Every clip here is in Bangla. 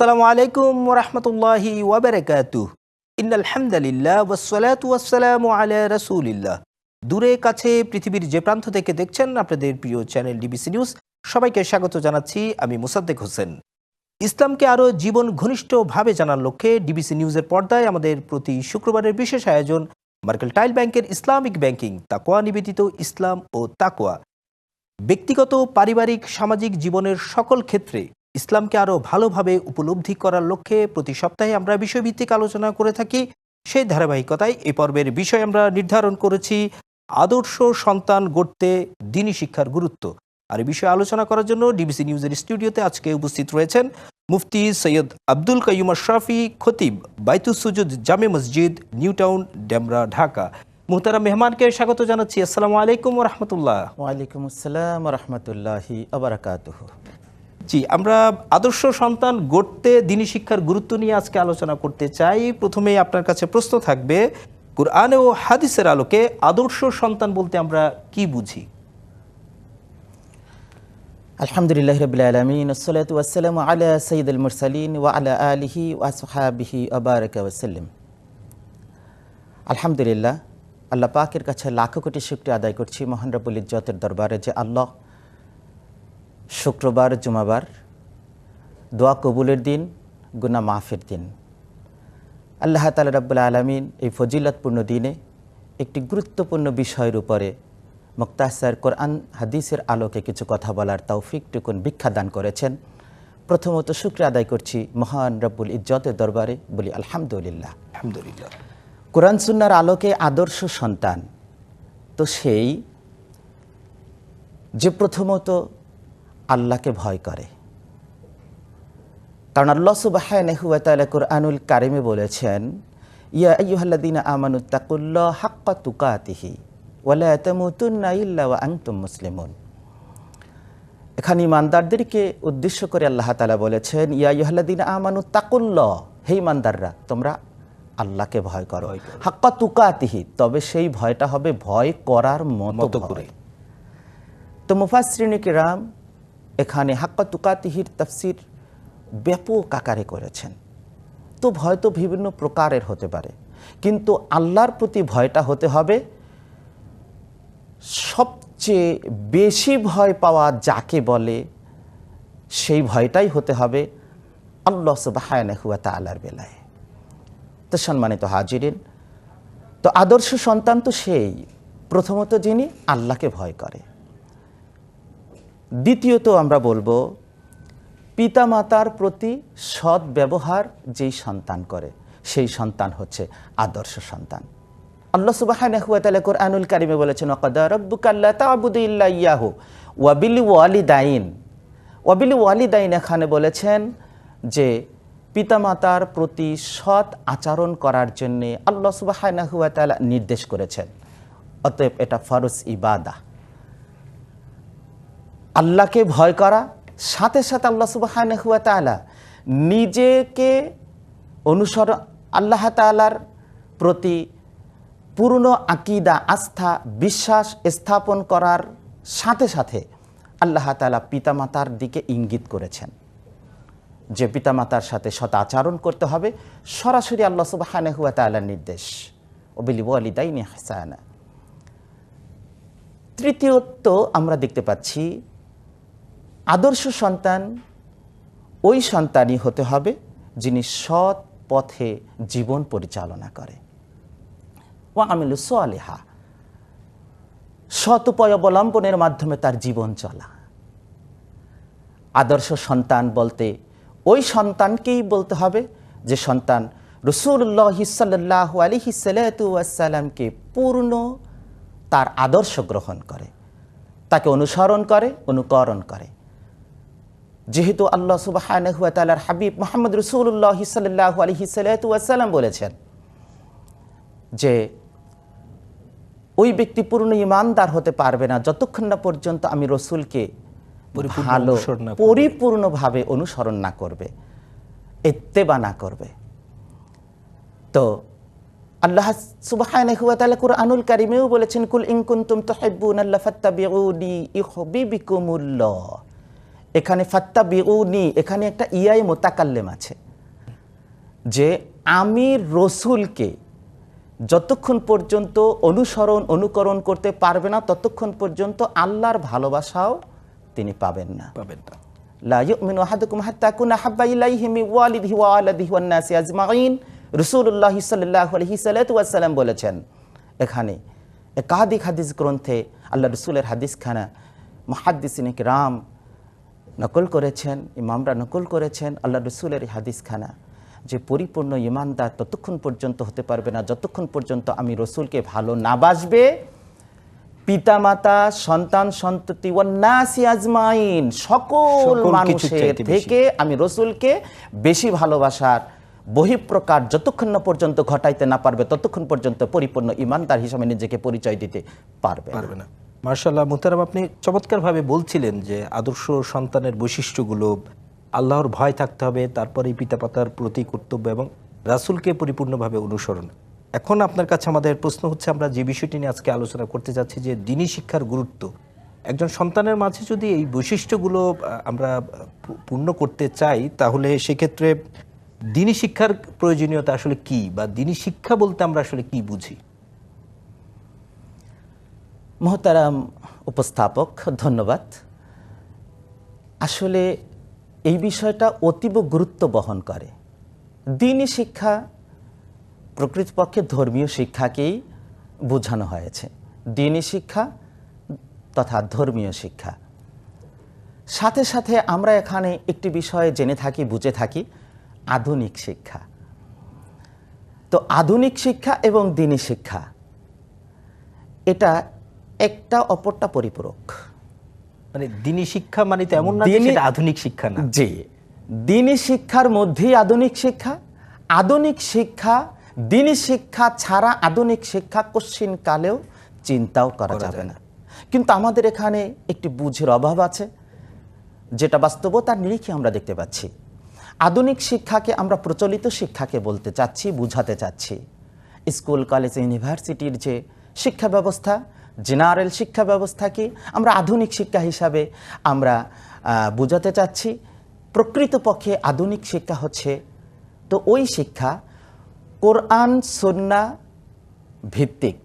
আসসালামু আলাইকুম রহমতুল্লাহি ওয়াবারাকাতুহ। ইন্নাল হামদালিল্লাহ ওয়াসসালাতু ওয়াসসালামু আলা রাসূলিল্লাহ। দূরে কাছে পৃথিবীর যে প্রান্ত থেকে দেখছেন আপনাদের প্রিয় চ্যানেল ডিবিসি নিউজ, সবাইকে স্বাগত জানাচ্ছি আমি মুসাদ্দেক হোসেন। ইসলামকে আরও জীবন ঘনিষ্ঠভাবে জানার লক্ষ্যে ডিবিসি নিউজের পর্দায় আমাদের প্রতি শুক্রবারের বিশেষ আয়োজন মার্কেল টাইল ব্যাংকের ইসলামিক ব্যাংকিং তাকোয়া নিবেদিত ইসলাম ও তাকোয়া ব্যক্তিগত, পারিবারিক, সামাজিক জীবনের সকল ক্ষেত্রে ইসলামকে আরও ভালোভাবে উপলব্ধি করার লক্ষ্যে প্রতি সপ্তাহে আমরা বিষয়ভিত্তিক আলোচনা করে থাকি। সেই ধারাবাহিকতায় এ পর্বের বিষয় আমরা নির্ধারণ করেছি, আদর্শ সন্তান গড়তে দিনী শিক্ষার গুরুত্ব। আর এই বিষয়ে আলোচনা করার জন্য ডিবিসি নিউজের স্টুডিওতে আজকে উপস্থিত রয়েছেন মুফতি সৈয়দ আব্দুল কাইম আশরাফি, খতিব বাইতুস সুজুদ, জামে মসজিদ, নিউ টাউন, ডেমরা, ঢাকা। মুহতারা মেহমানকে স্বাগত জানাচ্ছি। আসসালামু আলাইকুম রহমতুল্লাহ। ওয়ালাইকুম আসসালাম রহমতুল্লাহি জি, আমরা আদর্শ সন্তান গড়তে, দিনী শিক্ষার গুরুত্ব নিয়ে আজকে আলোচনা করতে চাই। প্রথমেই আপনার কাছে প্রশ্ন থাকবে, কুরআন ও হাদিসের আলোকে আদর্শ সন্তান বলতে আমরা কি বুঝি? আলহামদুলিল্লাহ রবিল আলমিন, আসসালাতু ওয়াসসালাম আলা সঈদুল মুরসালিন ওয়া আলা আলিহি ওয়া সুহাবিহি আবারক ওয়াসাল্লাম আলহামদুলিল্লাহ, আল্লাহ পাকের কাছে লাখো কোটি শুক্রিয়া আদায় করছি মহান রবুল ইজ্জতের দরবারে যে আল্লাহ শুক্রবার জুমাবার। দোয়া কবুলের দিন গুনা মাফের দিন। আল্লাহ তালা রাব্বুল আলমিন এই ফজিলতপূর্ণ দিনে একটি গুরুত্বপূর্ণ বিষয়ের উপরে মুক্তাসার কোরআন হাদিসের আলোকে কিছু কথা বলার তৌফিকটুকুন ভিক্ষা দান করেছেন। প্রথমত শুক্র আদায় করছি মহান রব্বুল ইজ্জতের দরবারে বলি আলহামদুলিল্লাহ। আলহামদুলিল্লাহ। কোরআন সুন্নার আলোকে আদর্শ সন্তান। তো সেই যে প্রথমত আল্লাহকে ভয় করে কারণ আল্লাহ সুবাহানহুয়াতালা কোরআনুল কারিমে বলেছেন ইয়া আইয়ুহাল্লাদিনা আমানুত্তাকুল্লাহ হাক্কা তুকাতিহি ওয়ালা তামুতুন্না ইল্লা ওয়া আনতুম মুসলিমুন এখানে ইমানদারদেরকে উদ্দেশ্য করে আল্লাহ তালা বলেছেন ইয়া ইহাল্লাদিন আমানু তাকুল্লাহ হে ইমানদাররা তোমরা আল্লাহকে ভয় করো হাক্কা তুকাতিহি তবে সেই ভয়টা হবে ভয় করার মতো। করে। তো মুফাসরিনী রাম এখানে হাক্কা তুকাতিহির তাফসির ব্যাপক আকারে করেছেন। তো ভয় তো বিভিন্ন প্রকারের হতে পারে। কিন্তু আল্লাহর প্রতি ভয়টা হতে হবে, সবচেয়ে বেশি ভয় পাওয়া যাকে বলে, সেই ভয়টাই হতে হবে আল্লাহ সুবাহায়নাহুয়া তালার বেলায়। তো সম্মানিত হাজিরিন, তো আদর্শ সন্তান তো সেই, প্রথমত যিনি আল্লাহকে ভয় করে। দ্বিতীয়ত আমরা বলব, পিতামাতার প্রতি সৎ ব্যবহার যেই সন্তান করে, সেই সন্তান হচ্ছে আদর্শ সন্তান। আল্লাহ তাআলা কোরআনুল কারিমে বলেছেন ইয়াহু ওয়া বিল ওয়ালিদাইন। ওয়া বিল ওয়ালিদাইন এখানে বলেছেন যে, পিতামাতার প্রতি সৎ আচরণ করার জন্যে আল্লাহ ওয়া নির্দেশ করেছেন। অতএব এটা ফরজ ইবাদা। আল্লাহকে ভয় করা, সাথে সাথে আল্লাহ সুবাহানহুয়া তালা নিজেকে অনুসরণ আল্লাহ তালার প্রতি পূর্ণ আকিদা, আস্থা, বিশ্বাস স্থাপন করার সাথে সাথে আল্লাহ তালা পিতামাতার দিকে ইঙ্গিত করেছেন। যে পিতামাতার সাথে সৎ আচরণ করতে হবে, সরাসরি আল্লাহ সুবাহানহুয়া তালার নির্দেশ। ওবিলি ওয়ালিদাইনি হাসানা তৃতীয়ত আমরা দেখতে পাচ্ছি আদর্শ সন্তান ওই সন্তানই হতে হবে যিনি সৎ পথে জীবন পরিচালনা করে। ও আমিলু সোয়ালেহা সৎ উপায় অবলম্বনের মাধ্যমে তার জীবন চলা। আদর্শ সন্তান বলতে ওই সন্তানকেই বলতে হবে যে সন্তান রসুল্লাহ সাল্লাহ আলিহি সাল্লামকে পূর্ণ তার আদর্শ গ্রহণ করে। তাকে অনুসরণ করে, অনুকরণ করে। যেহেতু আল্লাহ তালার হাবিব মোহাম্মদ রসুল্লাহ সাল্লাহ আলহি সাল্লাম বলেছেন যে ওই ব্যক্তি পূর্ণ ইমানদার হতে পারবে না। যতক্ষণ না পর্যন্ত আমি রসুলকে পরিপূর্ণ ভালো অনুসরণ না করবে। পরিপূর্ণভাবে অনুসরণ না করবে এত্তেবা না করবে। তো আল্লাহ সুবহানাহু ওয়া তাআলা কুরআনুল কারীমেও বলেছেন কুল ইন কুনতুম তুহিব্বুনাল্লাহ ফাত্তাবিউনি ইউহিব্বুকুমুল্লাহ এখানে ফাত্তা বিউনি এখানে একটা ইয়াই মোতাকাল্লেম আছে যে আমি রসুলকে যতক্ষণ পর্যন্ত অনুসরণ অনুকরণ করতে পারবে না ততক্ষণ পর্যন্ত আল্লাহর ভালোবাসাও তিনি পাবেন না। পাবেন না। বলেছেন এখানে একাধিক হাদিস গ্রন্থে আল্লাহ রসুলের হাদিসখানা মুহাদ্দিসিন রাম নকল করেছেন ইমামরা নকল করেছেন আল্লাহ রসুলের হাদিসখানা। যে পরিপূর্ণ ইমানদার ততক্ষণ পর্যন্ত হতে পারবে না যতক্ষণ পর্যন্ত আমি রসুলকে ভালো না বাসবে পিতামাতা সন্তান সন্ততি ওয়ান্নাসি আজমাইন সকল সকল মানুষের থেকে আমি রসুলকে বেশি ভালোবাসার বহিঃপ্রকার যতক্ষণ না পর্যন্ত ঘটাইতে না পারবে ততক্ষণ পর্যন্ত পরিপূর্ণ ইমানদার হিসাবে নিজেকে পরিচয় দিতে পারবে না। মার্শাল্লাহ মুহতারাম আপনি চমৎকারভাবে বলছিলেন যে আদর্শ সন্তানের বৈশিষ্ট্যগুলো, আল্লাহর ভয় থাকতে হবে, তারপরেই পিতামাতার প্রতি কর্তব্য এবং রাসূলকে পরিপূর্ণভাবে অনুসরণ। এখন আপনার কাছে আমাদের প্রশ্ন হচ্ছে, আমরা যে বিষয়টি নিয়ে আজকে আলোচনা করতে যাচ্ছি যে দিনী শিক্ষার গুরুত্ব। একজন সন্তানের মাঝে যদি এই বৈশিষ্ট্যগুলো আমরা পূর্ণ করতে চাই, তাহলে সেক্ষেত্রে দিনী শিক্ষার প্রয়োজনীয়তা আসলে কি? বা দিনী শিক্ষা বলতে আমরা আসলে কি বুঝি? মহতারাম উপস্থাপক, ধন্যবাদ। আসলে এই বিষয়টা অতীব গুরুত্ব বহন করে। দিনই শিক্ষা, প্রকৃতপক্ষে ধর্মীয় শিক্ষাকেই বোঝানো হয়েছে। দিনই শিক্ষা তথা ধর্মীয় শিক্ষা। সাথে সাথে আমরা এখানে একটি বিষয়ে জেনে থাকি, বুঝে থাকি, আধুনিক শিক্ষা। তো আধুনিক শিক্ষা এবং দিনী শিক্ষা, এটা একটা অপরটা পরিপূরক। মানে দিনী শিক্ষা মানে তো এমন না সেটা আধুনিক শিক্ষা না। জি। দিনী শিক্ষার মধ্যেই আধুনিক শিক্ষা। আধুনিক শিক্ষা দিনী শিক্ষা ছাড়া আধুনিক শিক্ষা কশ্চিন কালেও চিন্তাও করা যাবে না। কিন্তু আমাদের এখানে একটি বুঝের অভাব আছে যেটা বাস্তবতার নিরিখে আমরা দেখতে পাচ্ছি। আধুনিক শিক্ষাকে আমরা প্রচলিত শিক্ষাকে বলতে চাচ্ছি বুঝাতে চাচ্ছি। স্কুল কলেজ ইউনিভার্সিটির যে শিক্ষা ব্যবস্থা জেনারেল শিক্ষা ব্যবস্থাকে আমরা আধুনিক শিক্ষা হিসাবে আমরা বোঝাতে চাচ্ছি প্রকৃতপক্ষে আধুনিক শিক্ষা হচ্ছে তো ওই শিক্ষা কোরআন সন্না ভিত্তিক।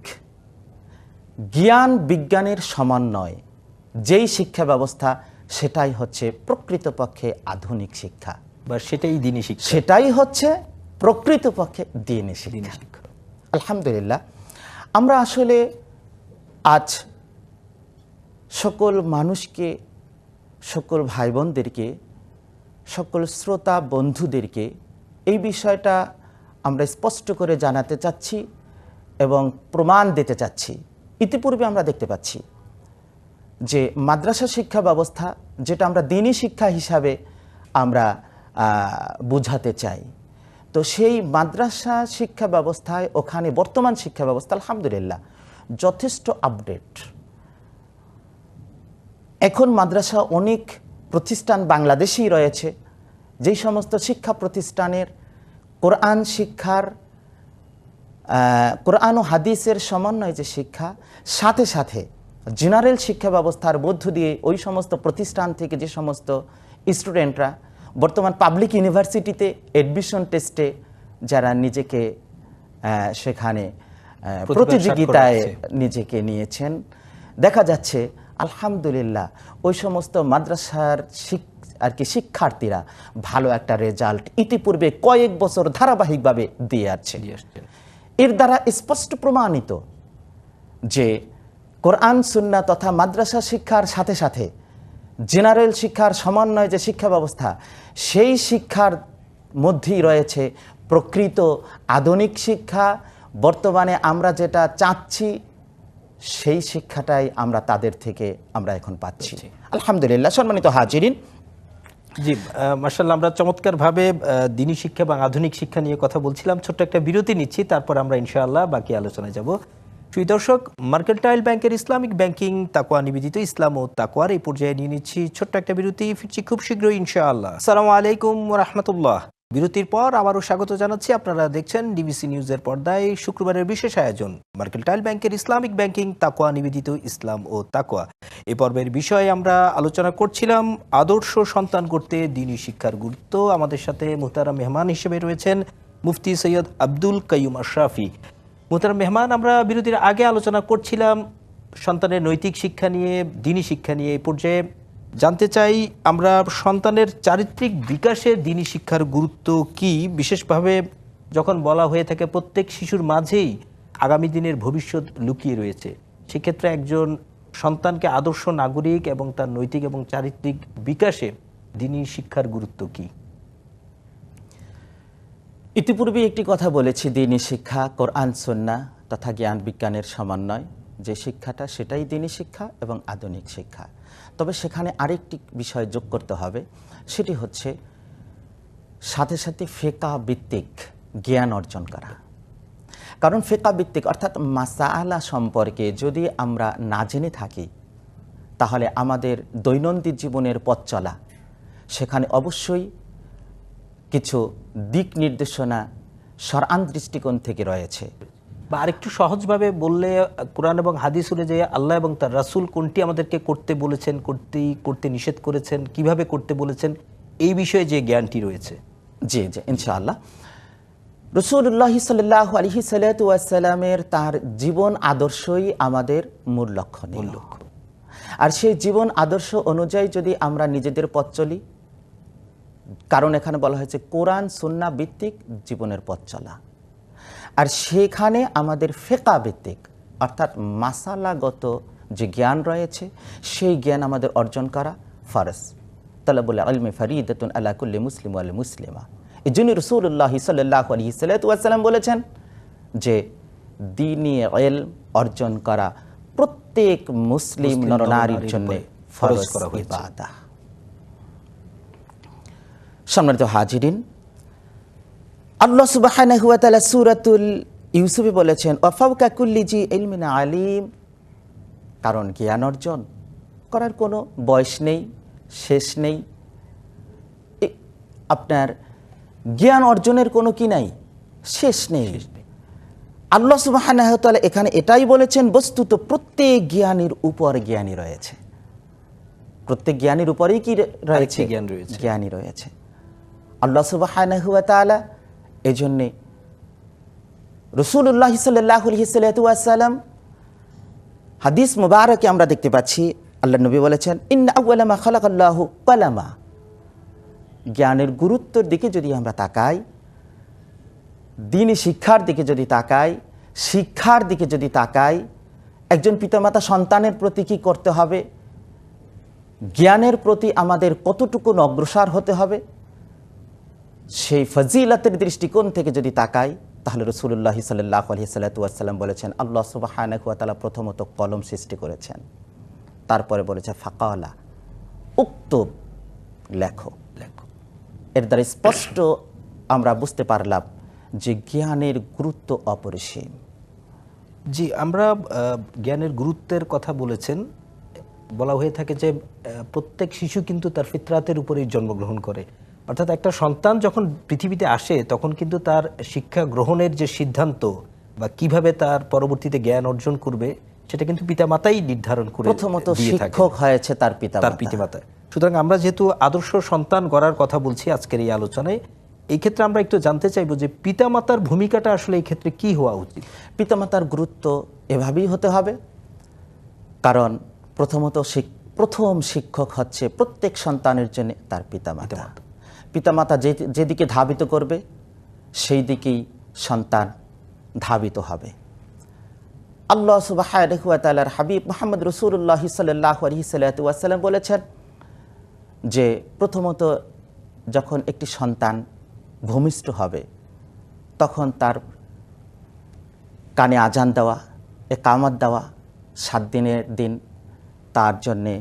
জ্ঞান বিজ্ঞানের সমন্বয় যেই শিক্ষা ব্যবস্থা সেটাই হচ্ছে প্রকৃতপক্ষে আধুনিক শিক্ষা। বা সেটাই দিনী শিক্ষা। সেটাই হচ্ছে প্রকৃতপক্ষে দিনী দিনী শিক্ষা। শিক্ষা। আলহামদুলিল্লাহ। আমরা আসলে আজ সকল মানুষকে, সকল ভাই বোনদেরকে সকল শ্রোতা বন্ধুদেরকে এই বিষয়টা আমরা স্পষ্ট করে জানাতে চাচ্ছি এবং প্রমাণ দিতে চাচ্ছি। ইতিপূর্বে আমরা দেখতে পাচ্ছি যে মাদ্রাসা শিক্ষা ব্যবস্থা, যেটা আমরা দিনী শিক্ষা হিসাবে আমরা বুঝাতে চাই। তো সেই মাদ্রাসা শিক্ষা ব্যবস্থায়, ওখানে বর্তমান শিক্ষা ব্যবস্থা, আলহামদুলিল্লাহ যথেষ্ট আপডেট এখন মাদ্রাসা অনেক প্রতিষ্ঠান বাংলাদেশেই রয়েছে, যেই সমস্ত শিক্ষা প্রতিষ্ঠানের কোরআন শিক্ষার কোরআন ও হাদিসের সমন্বয় যে শিক্ষা, সাথে সাথে জেনারেল শিক্ষা ব্যবস্থার মধ্য দিয়ে ওই সমস্ত প্রতিষ্ঠান থেকে যে সমস্ত স্টুডেন্টরা বর্তমান পাবলিক ইউনিভার্সিটিতে অ্যাডমিশন টেস্টে যারা নিজেকে সেখানে প্রতিযোগিতায় নিজেকে নিয়েছেন। দেখা যাচ্ছে আলহামদুলিল্লাহ ওই সমস্ত মাদ্রাসার শিক- আর কি শিক্ষার্থীরা ভালো একটা রেজাল্ট ইতিপূর্বে কয়েক বছর ধারাবাহিকভাবে দিয়ে আসছে। এর দ্বারা স্পষ্ট প্রমাণিত যে কোরআন সুন্না তথা মাদ্রাসা শিক্ষার সাথে সাথে জেনারেল শিক্ষার সমন্বয় যে শিক্ষা ব্যবস্থা সেই শিক্ষার মধ্যেই রয়েছে প্রকৃত আধুনিক শিক্ষা বর্তমানে আমরা যেটা চাচ্ছি সেই শিক্ষাটাই আমরা তাদের থেকে আমরা এখন পাচ্ছি। আলহামদুলিল্লাহ সম্মানিত হাজিরিন। জি মার্শাল্লাহ আমরা চমৎকারভাবে দিনী শিক্ষা এবং আধুনিক শিক্ষা নিয়ে কথা বলছিলাম। ছোট্ট একটা বিরতি নিচ্ছি তারপর আমরা ইনশাআল্লাহ বাকি আলোচনায় যাব। প্রিয় দর্শক মার্কেন্টাইল ব্যাংকের ইসলামিক ব্যাংকিং তাকোয়া নিবেদিত ইসলাম ও তাকোয়ার এই পর্যায়ে নিয়ে নিচ্ছি ছোট্ট একটা বিরতি। ফিরছি খুব শীঘ্রই ইনশাআল্লাহ। আসসালামু আলাইকুম রহমতুল্লাহ। বিরতির পর আবারও স্বাগত জানাচ্ছি। আপনারা দেখছেন ডিবিসি নিউজের পর্দায় শুক্রবারের বিশেষ আয়োজন। মার্কেলটাইল ব্যাংকের ইসলামিক ব্যাংকিং তাকোয়া নিবেদিত ইসলাম ও তাকোয়া এ পর্বের বিষয়ে আমরা আলোচনা করছিলাম আদর্শ সন্তান করতে দিনী শিক্ষার গুরুত্ব। আমাদের সাথে মুহতারা মেহমান হিসেবে রয়েছেন মুফতি সৈয়দ আব্দুল কাইয়ুম আশরাফি। মুহতারা মেহমান, আমরা বিরতির আগে আলোচনা করছিলাম সন্তানের নৈতিক শিক্ষা নিয়ে, দিনী শিক্ষা নিয়ে। এই পর্যায়ে জানতে চাই, আমরা সন্তানের চারিত্রিক বিকাশে দিনই শিক্ষার গুরুত্ব কি? বিশেষভাবে যখন বলা হয়ে থাকে, প্রত্যেক শিশুর মাঝেই আগামী দিনের ভবিষ্যৎ লুকিয়ে রয়েছে। সেক্ষেত্রে একজন সন্তানকে আদর্শ নাগরিক এবং তার নৈতিক এবং চারিত্রিক বিকাশে দিনই শিক্ষার গুরুত্ব কি? ইতিপূর্বে একটি কথা বলেছি, দিনী শিক্ষা কোরআন সন্না তথা জ্ঞান বিজ্ঞানের সমন্বয় যে শিক্ষাটা সেটাই দিনী শিক্ষা এবং আধুনিক শিক্ষা। তবে সেখানে আরেকটি বিষয় যোগ করতে হবে, সেটি হচ্ছে সাথে সাথে ফেকা ভিত্তিক জ্ঞান অর্জন করা। কারণ ফেকা ভিত্তিক অর্থাৎ মাসাআলা সম্পর্কে যদি আমরা না জেনে থাকি, তাহলে আমাদের দৈনন্দিন জীবনের পথ চলা, সেখানে অবশ্যই কিছু দিক নির্দেশনা সরান দৃষ্টিকোণ থেকে রয়েছে। বা আরেকটু সহজভাবে বললে কোরআন এবং হাদিসুরে যে আল্লাহ এবং তার রাসূল কোনটি আমাদেরকে করতে বলেছেন করতে করতে নিষেধ করেছেন কীভাবে করতে বলেছেন এই বিষয়ে যে জ্ঞানটি রয়েছে। জি জি ইনশাআল্লাহ। রসুল্লাহ সাল্লাহ আলহি সাল্লামের তার জীবন আদর্শই আমাদের মূল লক্ষ্য মূল লক্ষ্য। আর সেই জীবন আদর্শ অনুযায়ী যদি আমরা নিজেদের পথ চলি কারণ এখানে বলা হয়েছে কোরআন সুন্না ভিত্তিক জীবনের পথ চলা। আর সেখানে আমাদের ফেকা ভিত্তিক অর্থাৎ মাসালাগত যে জ্ঞান রয়েছে সেই জ্ঞান আমাদের অর্জন করা ফরজ। তালাবুল আলমে ফরিদতুন আল্লাহ কুল্লি মুসলিম আল মুসলিমা। এই জন্য রসুল্লাহ সাল্লাহ আলী সাল্লাম বলেছেন যে দিনী এল অর্জন করা প্রত্যেক মুসলিম নরনারীর জন্য ফরজ করা সম্মানিত হাজিরিন আল্লাহ তাআলা সূরাতুল ইউসুফে বলেছেন ওয়াফাউকা কুল্লি জি ইলমিন আলিম। কারণ জ্ঞান অর্জন করার কোনো বয়স নেই শেষ নেই। আপনার জ্ঞান অর্জনের কোনো কি নাই? শেষ নেই। আল্লাহ তাআলা এখানে এটাই বলেছেন বস্তুত প্রত্যেক জ্ঞানীর উপর জ্ঞানী রয়েছে। প্রত্যেক জ্ঞানীর উপরেই কি রয়েছে? জ্ঞান রয়েছে। জ্ঞানী রয়েছে। আল্লাহ সুবহানাহু ওয়া তাআলা এই জন্যে রসুল্লাহ সাল্লাম হাদিস মুবারকে আমরা দেখতে পাচ্ছি, আল্লাহ নবী বলেছেন, ইন্না আউ্লামা খালাকাল্লাহু কালামা। জ্ঞানের গুরুত্বর দিকে যদি আমরা তাকাই, দিন শিক্ষার দিকে যদি তাকাই, শিক্ষার দিকে যদি তাকাই, একজন পিতামাতা সন্তানের প্রতি কি করতে হবে? জ্ঞানের প্রতি আমাদের কতটুকু অগ্রসর হতে হবে? সেই ফজিলাতের দৃষ্টিকোণ থেকে যদি তাকাই, তাহলে রসুল্লাহ সাল্লাহ আলহি সাল্লাম বলেছেন, আল্লাহ সুবাহানকুয়াতালা প্রথমত কলম সৃষ্টি করেছেন। তারপরে বলেছে ফাকাওয়ালা উক্ত লেখো। লেখো এর দ্বারা স্পষ্ট আমরা বুঝতে পারলাম যে জ্ঞানের গুরুত্ব অপরিসীম। জি, আমরা জ্ঞানের গুরুত্বের কথা বলেছেন। বলা হয়ে থাকে যে প্রত্যেক শিশু কিন্তু তার ফিতরাতের উপরেই জন্মগ্রহণ করে। অর্থাৎ একটা সন্তান যখন পৃথিবীতে আসে তখন কিন্তু তার শিক্ষা গ্রহণের যে সিদ্ধান্ত বা কীভাবে তার পরবর্তীতে জ্ঞান অর্জন করবে সেটা কিন্তু পিতামাতাই নির্ধারণ করে প্রথমত শিক্ষক হয়েছে তার পিতা তার পিতামাতা। সুতরাং আমরা যেহেতু আদর্শ সন্তান গড়ার কথা বলছি আজকের এই আলোচনায় এই ক্ষেত্রে আমরা একটু জানতে চাইব যে পিতামাতার ভূমিকাটা আসলে এই ক্ষেত্রে কি হওয়া উচিত? পিতামাতার গুরুত্ব এভাবেই হতে হবে। কারণ প্রথমত প্রথম শিক্ষক হচ্ছে প্রত্যেক সন্তানের জন্য তার পিতামাতা। পিতামাতা যে যেদিকে ধাবিত করবে, সেই দিকেই সন্তান ধাবিত হবে। আল্লাহ সুবাহর হাবিব মোহাম্মদ রসুল্লাহ সাল্লাহ আলহিসাল্লাম বলেছেন যে, প্রথমত যখন একটি সন্তান ভূমিষ্ঠ হবে, তখন তার কানে আজান দেওয়া, একামত দেওয়া, সাত দিনের দিন তার জন্যে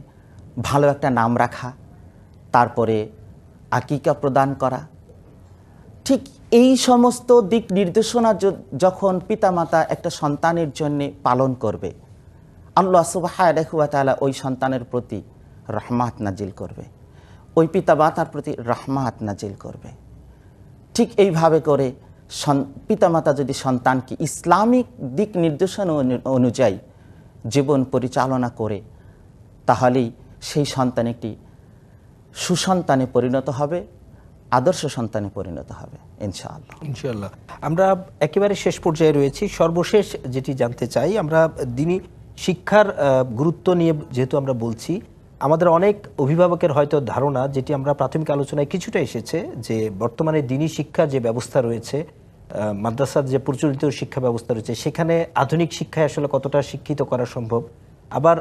ভালো একটা নাম রাখা, তারপরে আকিকা প্রদান করা। ঠিক এই সমস্ত দিক নির্দেশনা যখন পিতামাতা একটা সন্তানের জন্য পালন করবে, আল্লাহ সুবাহালা ওই সন্তানের প্রতি রহমাত নাজিল করবে। ওই পিতা মাতার প্রতি রহমাত নাজিল করবে। ঠিক এইভাবে করে পিতামাতা যদি সন্তানকে ইসলামিক দিক নির্দেশনা অনু- অনুযায়ী জীবন পরিচালনা করে, তাহলেই সেই সন্তান একটি সুসন্তানে পরিণত হবে, আদর্শ সন্তানে পরিণত হবে, ইনশাআল্লাহ। ইনশাআল্লাহ। আমরা একেবারে শেষ পর্যায়ে রয়েছি। সর্বশেষ যেটি জানতে চাই, আমরা দিনী শিক্ষার গুরুত্ব নিয়ে যেহেতু আমরা বলছি, আমাদের অনেক অভিভাবকের হয়তো ধারণা যেটি আমরা প্রাথমিক আলোচনায় কিছুটা এসেছে, যে বর্তমানে দিনী শিক্ষার যে ব্যবস্থা রয়েছে মাদ্রাসার যে প্রচলিত শিক্ষা ব্যবস্থা রয়েছে, সেখানে আধুনিক শিক্ষায় আসলে কতটা শিক্ষিত করা সম্ভব? আবার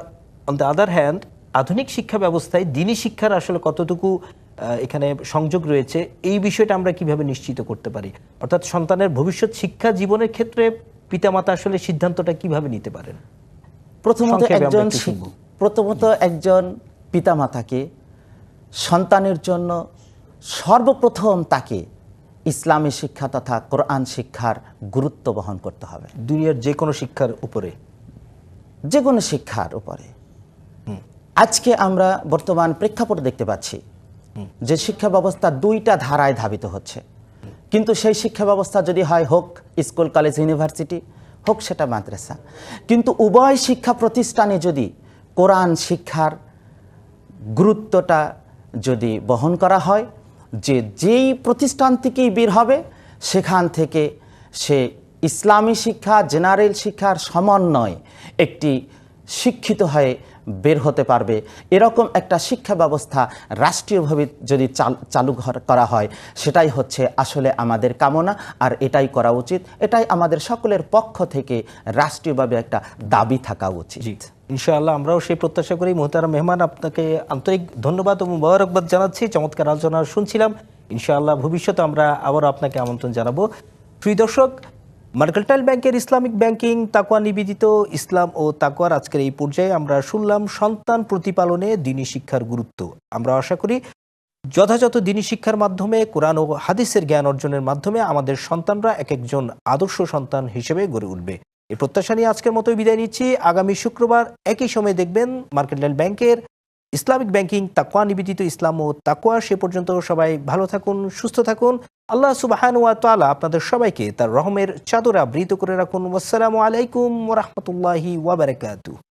অন দ্য আদার হ্যান্ড আধুনিক শিক্ষা ব্যবস্থায় দিনী শিক্ষার আসলে কতটুকু এখানে সংযোগ রয়েছে এই বিষয়টা আমরা কীভাবে নিশ্চিত করতে পারি? অর্থাৎ সন্তানের ভবিষ্যৎ শিক্ষা জীবনের ক্ষেত্রে পিতামাতা আসলে সিদ্ধান্তটা কীভাবে নিতে পারেন? প্রথমত একজন। প্রথমত একজন পিতামাতাকে সন্তানের জন্য সর্বপ্রথম তাকে ইসলামী শিক্ষা তথা কোরআন শিক্ষার গুরুত্ব বহন করতে হবে। দুনিয়ার যে কোনো শিক্ষার উপরে। যে কোনো শিক্ষার উপরে। আজকে আমরা বর্তমান প্রেক্ষাপট দেখতে পাচ্ছি যে শিক্ষা ব্যবস্থা দুইটা ধারায় ধাবিত হচ্ছে। কিন্তু সেই শিক্ষা ব্যবস্থা যদি হয়, হোক স্কুল, কলেজ, ইউনিভার্সিটি, হোক সেটা মাদ্রাসা। কিন্তু উভয় শিক্ষা প্রতিষ্ঠানে যদি কোরআন শিক্ষার গুরুত্বটা যদি বহন করা হয়, যে যেই প্রতিষ্ঠান থেকেই বের হবে, সেখান থেকে সে ইসলামী শিক্ষা, জেনারেল শিক্ষার সমন্বয় একটি শিক্ষিত হয়ে বের হতে পারবে। এরকম একটা শিক্ষা ব্যবস্থা রাষ্ট্রীয়ভাবে যদি চাল- করা হয়, সেটাই হচ্ছে আসলে আমাদের কামনা আর এটাই করা উচিত। এটাই আমাদের সকলের পক্ষ থেকে রাষ্ট্রীয়ভাবে একটা দাবি থাকা উচিত। ইনশাআল্লাহ আমরাও সেই প্রত্যাশা করি। মোহতারা মেহমান, আপনাকে আন্তরিক ধন্যবাদ ও মুবারকবাদ জানাচ্ছি। চমৎকার আলোচনা শুনছিলাম। ইনশাআল্লাহ ভবিষ্যতে আমরা আবারও আপনাকে আমন্ত্রণ জানাব। প্রিয় দর্শক মার্কেলটাইল ব্যাংকের ইসলামিক ব্যাংকিং তাকুয়া নিবেদিত ইসলাম ও তাকুয়ার আজকের এই পর্যায়ে আমরা শুনলাম সন্তান প্রতিপালনে দিনী শিক্ষার গুরুত্ব। আমরা আশা করি যথাযথ দিনী শিক্ষার মাধ্যমে কোরআন ও হাদিসের জ্ঞান অর্জনের মাধ্যমে আমাদের সন্তানরা এক একজন আদর্শ সন্তান হিসেবে গড়ে উঠবে। এই প্রত্যাশা নিয়ে আজকের মতো বিদায় নিচ্ছি। আগামী শুক্রবার একই সময় দেখবেন মার্কেটলাইন ব্যাংকের ইসলামিক ব্যাংকিং তাকোয়া নিবেদিত ইসলাম ও তাকোয়া সে পর্যন্ত সবাই ভালো থাকুন, সুস্থ থাকুন। আল্লাহ সুবাহান ওয়া তালা আপনাদের সবাইকে তার রহমের চাদর আবৃত করে রাখুন। আসসালামু আলাইকুম রহমতুল্লাহি রাহমাতুল্লাহি ওয়া বারাকাতুহু।